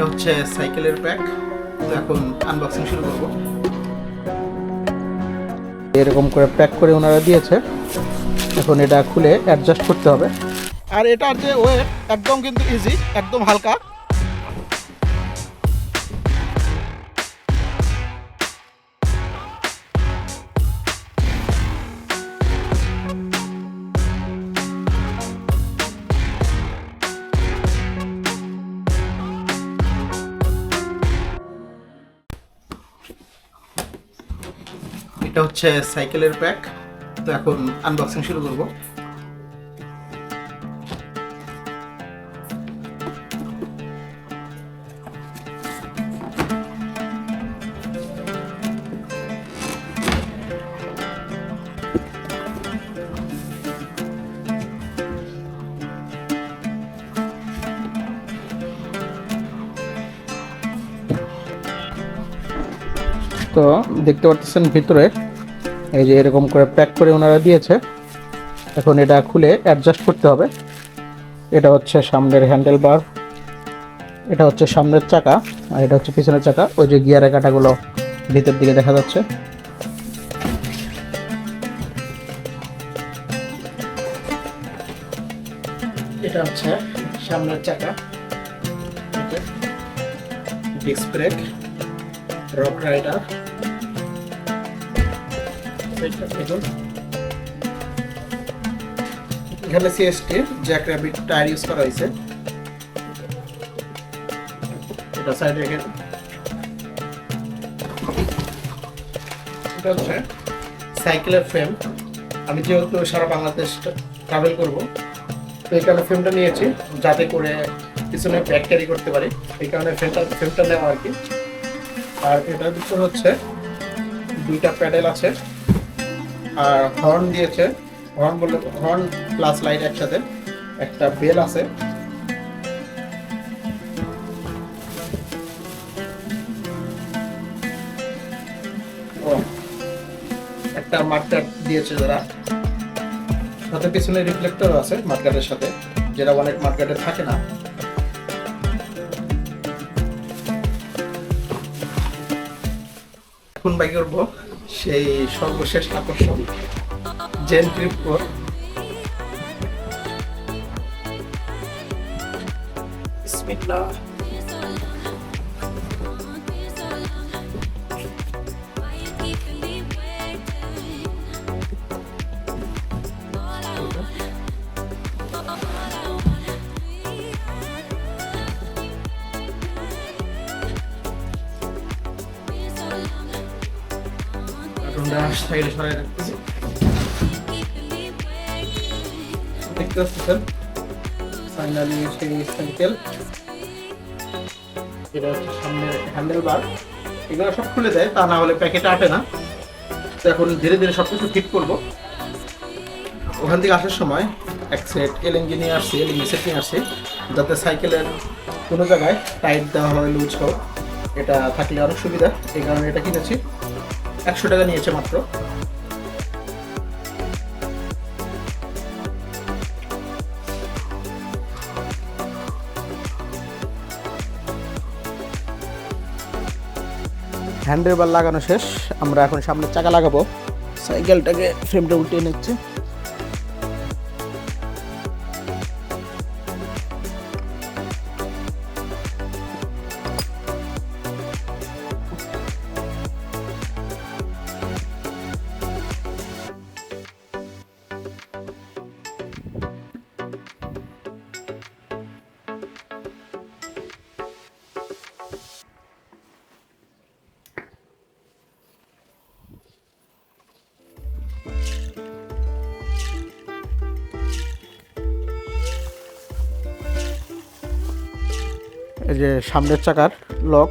এটা হচ্ছে সাইকেলের প্যাক তো এখন আনবক্সিং শুরু করব। এরকম করে প্যাক করে ওনারা দিয়েছে। এখন এটা খুলে অ্যাডজাস্ট করতে হবে। আর এটার যে ওয়েট একদম কিন্তু ইজি একদম হালকা। এটা হচ্ছে সাইকেলের প্যাক। তো এখন আনবক্সিং শুরু করব। তো দেখতে পাচ্ছেন ভিতরে, এই যে এরকম করে প্যাক করে ওনারা দিয়েছে। এখন এটা খুলে অ্যাডজাস্ট করতে হবে। এটা হচ্ছে সামনের হ্যান্ডেল বার এটা হচ্ছে সামনের চাকা, আর এটা হচ্ছে পিছনের চাকা। ওই যে গিয়ারের কাটাগুলো ভিতর দিকে দেখা যাচ্ছে। এটা হচ্ছে সামনের চাকা। ডিস্ক ব্রেক রক রাইডার এখানে CST jack rabbit tyre use করা হয়েছে। এটা সাইডে রেখে এটা হচ্ছে সাইকেলের ফ্রেম আমি যেহেতু সারা বাংলাদেশ ট্রাভেল করব, তো এই কারণে ফ্রেমটা নিয়েছি, যাতে করে পিছনে ব্যাগ ক্যারি করতে পারি। এই কারণে ফ্রেমটা ফ্রেমটা নেওয়া আর কি। আর এটার ভিতর হচ্ছে দুইটা প্যাডেল আছে। আর হর্ন দিয়েছে। হর্ন বললে হর্ন প্লাস লাইট একসাথে। একটা বেল আছে। একটা মার্কার দিয়েছে যারা। সাথে পিছনে রিফ্লেক্টর আছে মার্কারের সাথে। যেটা অনেক মার্কেটে থাকে না। এখন বাই করব সেই সর্বশেষ আকর্ষণ জেন ট্রিপ ফোর বিসমিল্লাহ। কার্টুনটা সাইডে সরাই রাখতেছি। দেখতে পাচ্ছেন? ফাইনালি সেই সাইকেল এটা হচ্ছে সামনের হ্যান্ডেল বার এগুলো সব খুলে দেয়, তা না হলে প্যাকেটে আটে না। এখন ধীরে ধীরে সব কিছু ঠিক করব। ওখান থেকে আসার সময় এক সেট এলএনজি নিয়ে আসছি এলএনজি সেট নিয়ে আসছি। যাতে সাইকেলের কোনো জায়গায় টাইট দেওয়া হয় লুজ হোক এটা থাকলে অনেক সুবিধা। এই কারণে এটা কিনেছি। একশো টাকা নিয়েছে মাত্র। হ্যান্ডেল বার লাগানো শেষ। আমরা এখন সামনে চাকা লাগাবো। সাইকেলটাকে ফ্রেমটা উল্টে নিচ্ছে। এই যে সামনের চাকার লক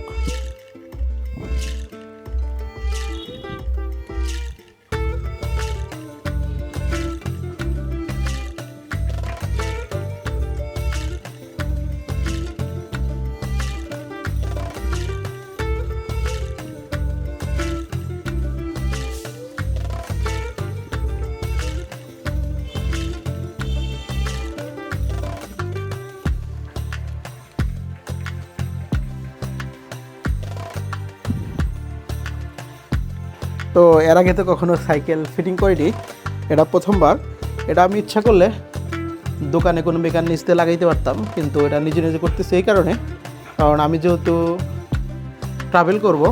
তো এর আগে তো কখনো সাইকেল ফিটিং করিনি, এটা প্রথমবার। এটা আমি ইচ্ছা করলে দোকানে কোনো মেকার নিচতে লাগাইতে পারতাম, কিন্তু এটা নিজে নিজে করতেছি এই কারণে। কারণ আমি যেহেতু ট্রাভেল করব,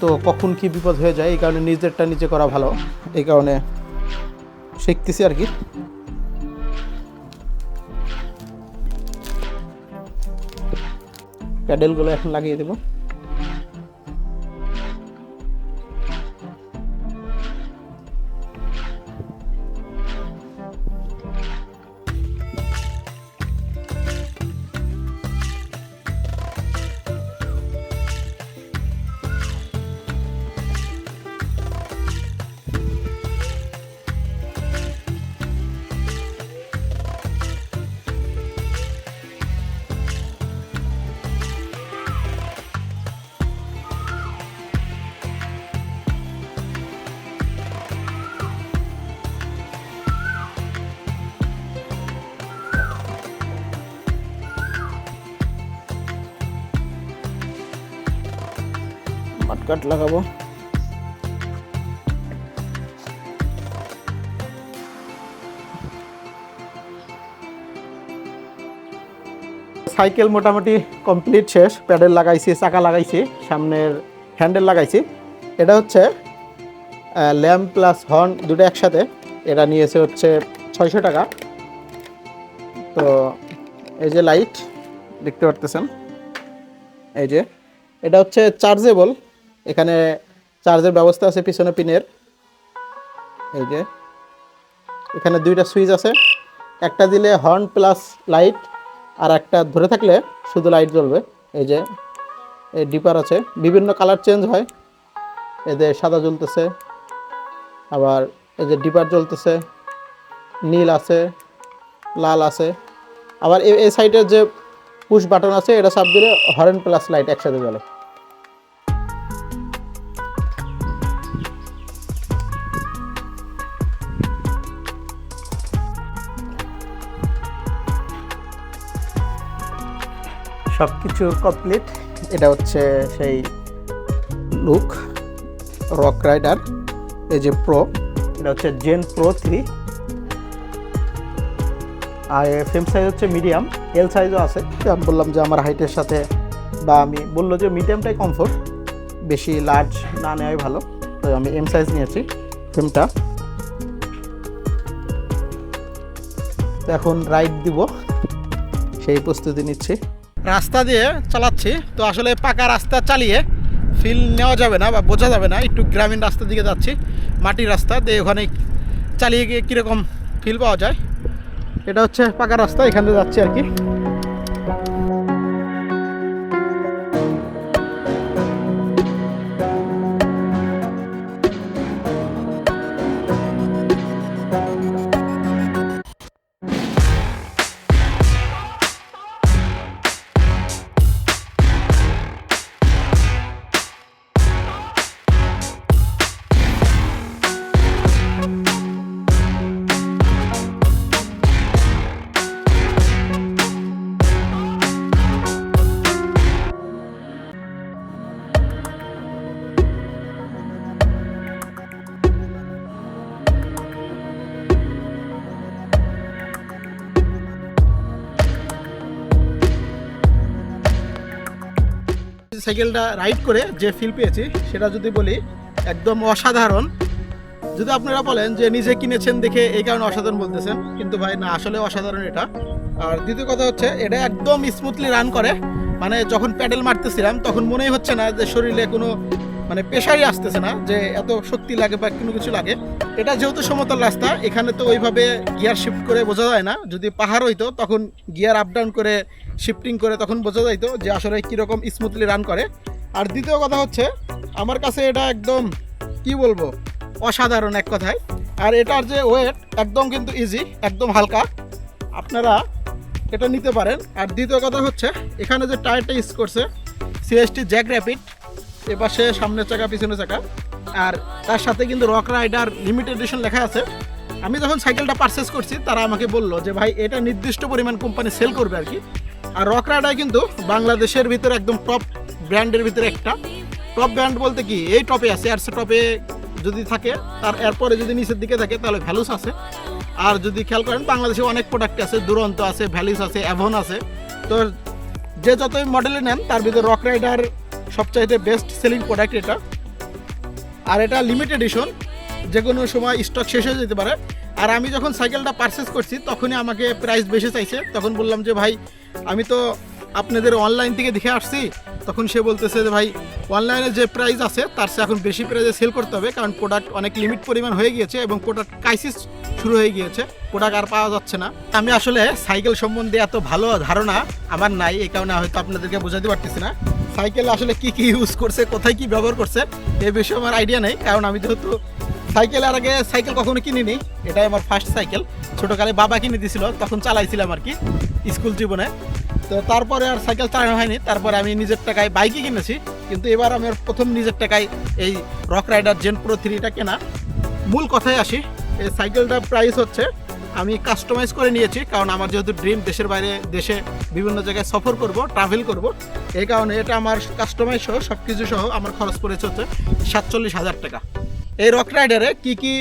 তো কখন কি বিপদ হয়ে যায় এই কারণে নিজেরটা নিজে করা ভালো। এই কারণে শিখতেছি আর কি। প্যাডেলগুলো এখন লাগিয়ে দেবো। মাটকাট লাগাবো। সাইকেল মোটামুটি কমপ্লিট শেষ, প্যাডেল লাগাইছি, চাকা লাগাইছি, সামনের হ্যান্ডেল লাগাইছি। এটা হচ্ছে ল্যাম্প প্লাস হর্ন দুটো একসাথে। এটা নিয়েছে হচ্ছে ছয়শো টাকা। তো এই যে লাইট, দেখতে পারতেছেন? এই যে, এটা হচ্ছে চার্জেবল। এখানে চার্জের ব্যবস্থা আছে, পিছনে পিনের এই যে। এখানে দুইটা সুইচ আছে। একটা দিলে হর্ন প্লাস লাইট আর একটা ধরে থাকলে শুধু লাইট জ্বলবে। এই যে, এই ডিপার আছে। বিভিন্ন কালার চেঞ্জ হয়। এদের সাদা জ্বলতেছে, আবার এই যে ডিপার জ্বলতেছে, নীল আছে, লাল আছে। আবার এই এই সাইডের যে পুশ বাটন আছে, এটা সাব দিলে হরেন প্লাস লাইট একসাথে জ্বলে। সব কিছু কমপ্লিট এটা হচ্ছে সেই লুক রক রাইডার এই যে প্রো এটা হচ্ছে জেন প্রো থ্রি আর ফ্রেম সাইজ হচ্ছে মিডিয়াম এল সাইজও আছে। আমি বললাম যে আমার হাইটের সাথে বা আমি বলল যে মিডিয়ামটাই কমফোর্ট বেশি লার্জ না নেওয়াই ভালো। তো আমি এম সাইজ নিয়েছি ফ্রেমটা এখন রাইড দিব, সেই প্রস্তুতি নিচ্ছি। রাস্তা দিয়ে চালাচ্ছি। তো আসলে পাকা রাস্তা চালিয়ে ফিল নেওয়া যাবে না বা বোঝা যাবে না। একটু গ্রামীণ রাস্তার দিকে যাচ্ছি, মাটির রাস্তা দিয়ে ওখানে চালিয়ে গিয়ে কীরকম ফিল পাওয়া যায়? এটা হচ্ছে পাকা রাস্তা, এখান দিয়ে যাচ্ছি আর কি। সাইকেলটা রাইড করে যে ফিল পেয়েছি, সেটা যদি বলি একদম অসাধারণ। যদি আপনারা বলেন যে নিজে কিনেছেন দেখে এই কারণে অসাধারণ বলতেছেন, কিন্তু ভাই না, আসলে অসাধারণ এটা। আর দ্বিতীয় কথা হচ্ছে, এটা একদম স্মুথলি রান করে। মানে যখন প্যাডেল মারতেছিলাম, তখন মনেই হচ্ছে না যে শরীরে কোনো মানে প্রেশারই আসতেছে না যে এত শক্তি লাগে বা কোনো কিছু লাগে। এটা যেহেতু সমতল রাস্তা, এখানে তো ওইভাবে গিয়ার শিফট করে বোঝা যায় না। যদি পাহাড় হইতো, তখন গিয়ার আপ ডাউন করে শিফটিং করে তখন বোঝা যাইতো যে আসলে কীরকম স্মুথলি রান করে। আর দ্বিতীয় কথা হচ্ছে, আমার কাছে এটা একদম, কি বলব, অসাধারণ এক কথায়। আর এটার যে ওয়েট একদম কিন্তু ইজি একদম হালকা। আপনারা এটা নিতে পারেন। আর দ্বিতীয় কথা হচ্ছে, এখানে যে টায়ারটা ইউজ করছে সিএসটি জ্যাক র্যাপিড এপাশে সামনের চাকা, পিছনের চাকা। আর তার সাথে কিন্তু রক রাইডার লিমিটেড এডিশন লেখা আছে। আমি যখন সাইকেলটা পারচেস করছি, তারা আমাকে বলল যে, ভাই, এটা নির্দিষ্ট পরিমাণ কোম্পানি সেল করবে আর কি। আর রক রাইডার কিন্তু বাংলাদেশের ভিতরে একদম টপ ব্র্যান্ডের ভিতরে একটা। টপ ব্র্যান্ড বলতে কি, এই টপে আছে। আর সে টপে যদি থাকে, তার এরপরে যদি নিচের দিকে থাকে, তাহলে ভ্যালুস আছে। আর যদি খেয়াল করেন, বাংলাদেশে অনেক প্রোডাক্ট আছে। দুরন্ত আছে ভ্যালিস আছে অ্যাভন আছে। তো যে যতই মডেলে নেন, তার ভিতরে রক রাইডার সবচাইতে বেস্ট সেলিং প্রোডাক্ট এটা। আর এটা লিমিটেড এডিশন যে কোনো সময় স্টক শেষ হয়ে যেতে পারে। আর আমি যখন সাইকেলটা পারচেস করছি, তখনই আমাকে প্রাইস বেশি চাইছে। তখন বললাম যে, ভাই, আমি তো আপনাদের অনলাইন থেকে দেখে আসছি। তখন সে বলতেছে যে, ভাই অনলাইনে যে প্রাইস আছে, তার চেয়ে এখন বেশি প্রাইসে সেল করতে হবে, কারণ প্রোডাক্ট অনেক লিমিট পরিমাণ হয়ে গিয়েছে এবং প্রোডাক্ট ক্রাইসিস শুরু হয়ে গিয়েছে। প্রোডাক্ট আর পাওয়া যাচ্ছে না। আমি আসলে সাইকেল সম্বন্ধে এত ভালো ধারণা আমার নাই, এই কারণে হয়তো আপনাদেরকে বোঝাতে পারতেছি না। সাইকেল আসলে কি কি ইউজ করছে, কোথায় কি ব্যবহার করছে এই বিষয়ে আমার আইডিয়া নেই, কারণ আমি যেহেতু সাইকেল আর আগে সাইকেল কখনো কিনিনি, এটাই আমার ফার্স্ট সাইকেল। ছোটোকালে বাবা কিনে দিয়েছিল তখন চালাইছিলাম আর কি স্কুল জীবনে। তো তারপরে আর সাইকেল চালানো হয়নি, তারপরে আমি নিজের টাকায় বাইকই কিনেছি, কিন্তু এবার আমি প্রথম নিজের টাকায় এই রক রাইডার জেন প্রো থ্রিটা কেনা। মূল কথায় আসি, এই সাইকেলটার প্রাইস হচ্ছে আমি কাস্টমাইজ করে নিয়েছি, কারণ আমার যেহেতু ড্রিম দেশের বাইরে, দেশে বিভিন্ন জায়গায় সফর করব ট্রাভেল করব, এই কারণে এটা আমার কাস্টমাইজ সহ সব কিছু সহ আমার খরচ পড়েছে হচ্ছে সাতচল্লিশ হাজার টাকা। এই রক রাইডারে কি কি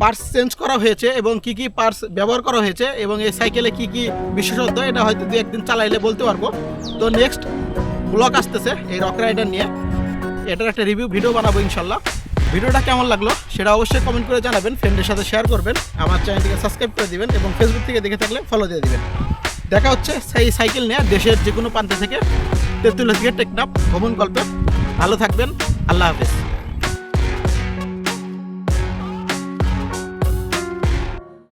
পার্টস চেঞ্জ করা হয়েছে এবং কি কি পার্টস ব্যবহার করা হয়েছে এবং এই সাইকেলে কি কি বিশেষত্ব, এটা হয়তো দু একদিন চালাইলে বলতে পারব। তো নেক্সট ব্লগ আসতেছে এই রক রাইডার নিয়ে। এটার একটা রিভিউ ভিডিও বানাবো ইনশাল্লাহ। ভিডিওটা কেমন লাগল সেটা অবশ্যই কমেন্ট করে জানাবেন ফ্রেন্ডের সাথে শেয়ার করবেন, আমার চ্যানেলটিকে সাবস্ক্রাইব করে দিবেন এবং ফেসবুক থেকে দেখে থাকলে ফলো দিয়ে দিবেন। দেখা হচ্ছে সেই সাইকেল নিয়ে দেশের যে কোনো প্রান্ত থেকে তেঁতুলিয়া থেকে টেকনাপ ভ্রমণ গল্পে ভালো থাকবেন, আল্লাহ হাফেজ।